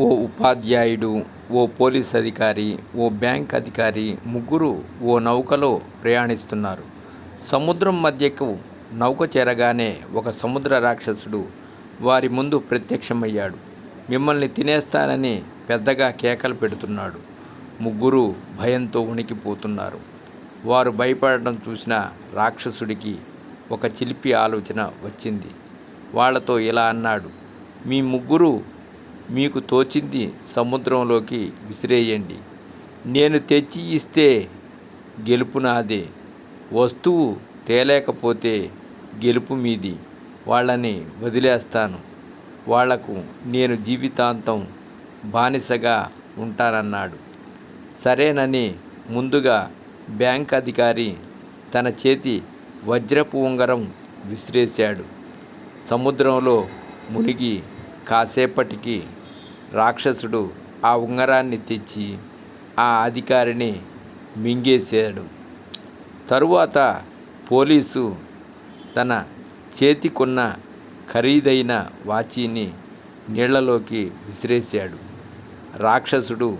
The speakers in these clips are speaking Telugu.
ఓ ఉపాధ్యాయుడు ఓ పోలీస్ అధికారి ఓ బ్యాంక్ అధికారి ముగ్గురు ఓ నౌకలో ప్రయాణిస్తున్నారు. సముద్రం మధ్యకు నౌక చేరగానే ఒక సముద్ర రాక్షసుడు వారి ముందు ప్రత్యక్షమయ్యాడు. మిమ్మల్ని తినేస్తానని పెద్దగా కేకలు పెడుతున్నాడు. ముగ్గురు భయంతో ఉనికిపోతున్నారు వారు భయపడటం చూసిన రాక్షసుడికి ఒక చిలిపి ఆలోచన వచ్చింది. వాళ్ళతో ఇలా అన్నాడు. మీ ముగ్గురు మీకు తోచింది సముద్రంలోకి విసిరేయండి. నేను తెచ్చి ఇస్తే గెలుపు నాదే. వస్తువు తేలేకపోతే గెలుపు మీది. వాళ్ళని వదిలేస్తాను. వాళ్ళకు నేను జీవితాంతం బానిసగా ఉంటానన్నాడు. సరేనని ముందుగా బ్యాంక్ అధికారి తన చేతి వజ్రపు ఉంగరం విసిరేశాడు. సముద్రంలో మునిగి కాసేపటికి రాక్షసుడు ఆ ఉంగరాన్ని తెచ్చి ఆ అధికారిని మింగేశాడు. తరువాత పోలీసు తన చేతికున్న ఖరీదైన వాచీని నీళ్ళలోకి విసిరేశాడు. రాక్షసుడు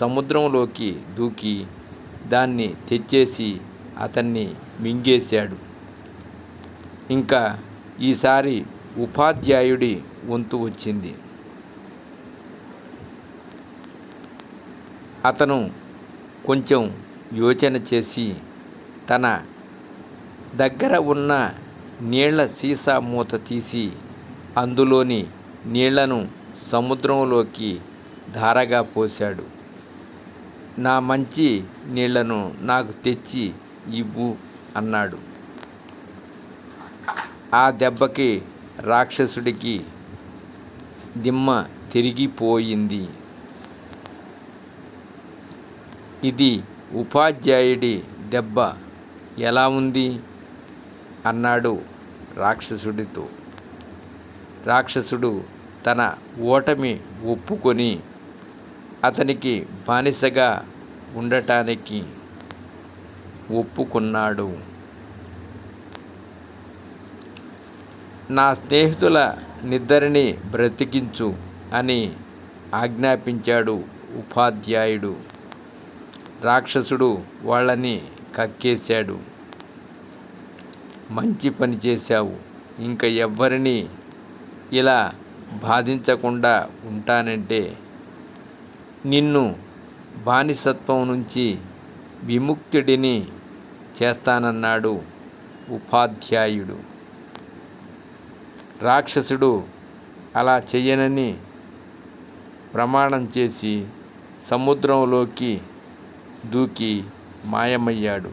సముద్రంలోకి దూకి దాన్ని తెచ్చేసి అతన్ని మింగేశాడు. ఇంకా ఈసారి ఉపాధ్యాయుడి వంతు వచ్చింది. అతను కొంచెం యోచన చేసి తన దగ్గర ఉన్న నీళ్ళ సీసా మూత తీసి అందులోని నీళ్ళను సముద్రంలోకి ధారగా పోశాడు. నా మంచి నీళ్ళను నాకు తెచ్చి ఇవ్వు అన్నాడు. ఆ దెబ్బకి రాక్షసుడికి దిమ్మ తిరిగిపోయింది. ఇది ఉపాధ్యాయుడి దెబ్బ ఎలా ఉంది? అన్నాడు రాక్షసుడితో. రాక్షసుడు తన ఓటమి ఒప్పుకొని అతనికి బానిసగా ఉండటానికి ఒప్పుకున్నాడు. నా స్నేహితుల నిద్రని బ్రతికించు అని ఆజ్ఞాపించాడు ఉపాధ్యాయుడు. రాక్షసుడు వాళ్ళని కక్కేశాడు. మంచి పని చేశావు. ఇంక ఎవ్వరిని ఇలా బాధించకుండా ఉంటానంటే నిన్ను బానిసత్వం నుంచి విముక్తుడిని చేస్తానన్నాడు ఉపాధ్యాయుడు. రాక్షసుడు అలా చెయ్యనని ప్రమాణం చేసి సముద్రంలోకి దూకి మాయమయ్యాడు.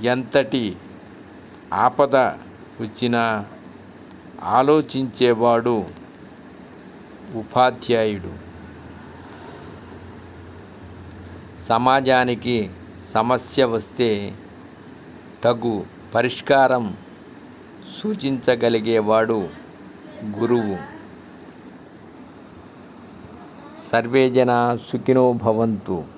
ఎంతటి ఆపద వచ్చినా ఆలోచించేవాడు ఉపాధ్యాయుడు. సమాజానికి సమస్య వస్తే తగు పరిష్కారం సూచించగలిగేవాడు గురువు. సర్వేజన సుఖినో భవంతు.